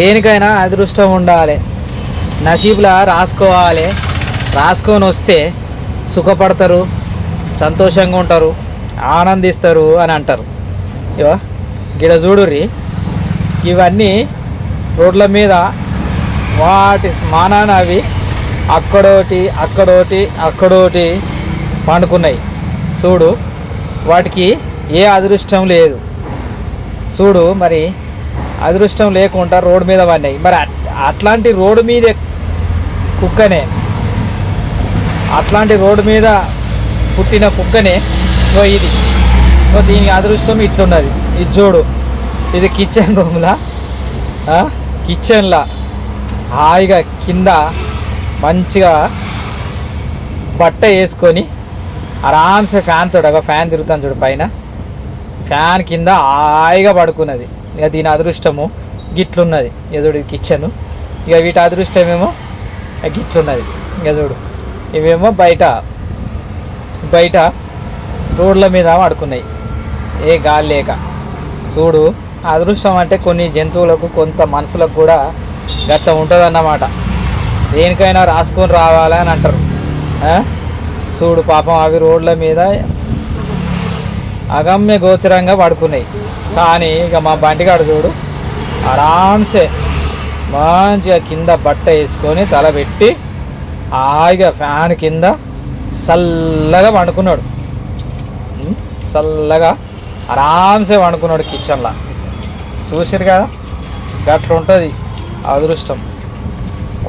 దేనికైనా అదృష్టం ఉండాలి. నసీబులా రాసుకోవాలి. రాసుకొని వస్తే సుఖపడతారు సంతోషంగా ఉంటారు ఆనందిస్తారు అని అంటారు. ఇవో గిడ చూడుర్రి. ఇవన్నీ రోడ్ల మీద వాటి స్మానాన్ని అవి అక్కడోటి అక్కడోటి అక్కడోటి పండుకున్నాయి. చూడు వాటికి ఏ అదృష్టం లేదు. చూడు మరి అదృష్టం లేకుండా రోడ్డు మీద పడినాయి. మరి అట్- అట్లాంటి రోడ్డు మీద కుక్కనే అట్లాంటి రోడ్డు మీద పుట్టిన కుక్కనే సో ఇది. సో దీనికి అదృష్టం ఇట్లున్నది. ఇది చూడు. ఇది కిచెన్ రూమ్లా. కిచెన్లా. హాయిగా కింద మంచిగా బట్ట వేసుకొని ఆరామ్సే ఫ్యాన్ తోడు ఒక ఫ్యాన్ తిరుగుతాను చూడు పైన. ఫ్యాన్ కింద హాయిగా పడుకున్నది. ఇక దీని అదృష్టము గిట్లున్నది. ఇక కిచెన్ ఇక వీటి అదృష్టమేమో గిట్లున్నది. యజుడు ఇవేమో బయట బయట రోడ్ల మీద పడుకున్నాయి. ఏ గాలి లేక. చూడు అదృష్టం అంటే కొన్ని జంతువులకు కొంత మనుషులకు కూడా గట్ల ఉంటుందన్నమాట. దేనికైనా రాసుకొని రావాలని అంటారు. చూడు పాపం అవి రోడ్ల మీద అగమ్య గోచరంగా పడుకున్నాయి. కానీ ఇక మా బంటిగాడు చూడు ఆరామ్సే మంచిగా కింద బట్ట వేసుకొని తల పెట్టి హాయిగా ఫ్యాన్ కింద చల్లగా పండుకున్నాడు. చల్లగా ఆరామ్సే పండుకున్నాడు కిచెన్లో. చూసారు కదా గట్ల ఉంటుంది అదృష్టం.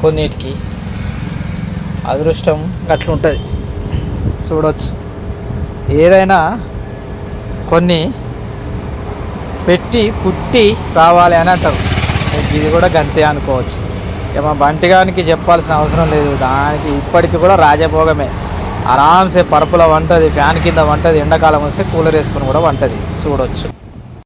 కొన్నిటికి అదృష్టం గట్లుంటుంది. చూడవచ్చు ఏదైనా కొన్ని పెట్టి పుట్టి రావాలి అని అంటారు. ఇది కూడా గంతే అనుకోవచ్చు. ఇక మా బంటిగానికి చెప్పాల్సిన అవసరం లేదు. దానికి ఇప్పటికి కూడా రాజభోగమే. ఆరామ్సే పరుపుల వంటది ఫ్యాన్ కింద వంటది ఎండాకాలం వస్తే కూలర్ వేసుకొని కూడా వంటది. చూడొచ్చు.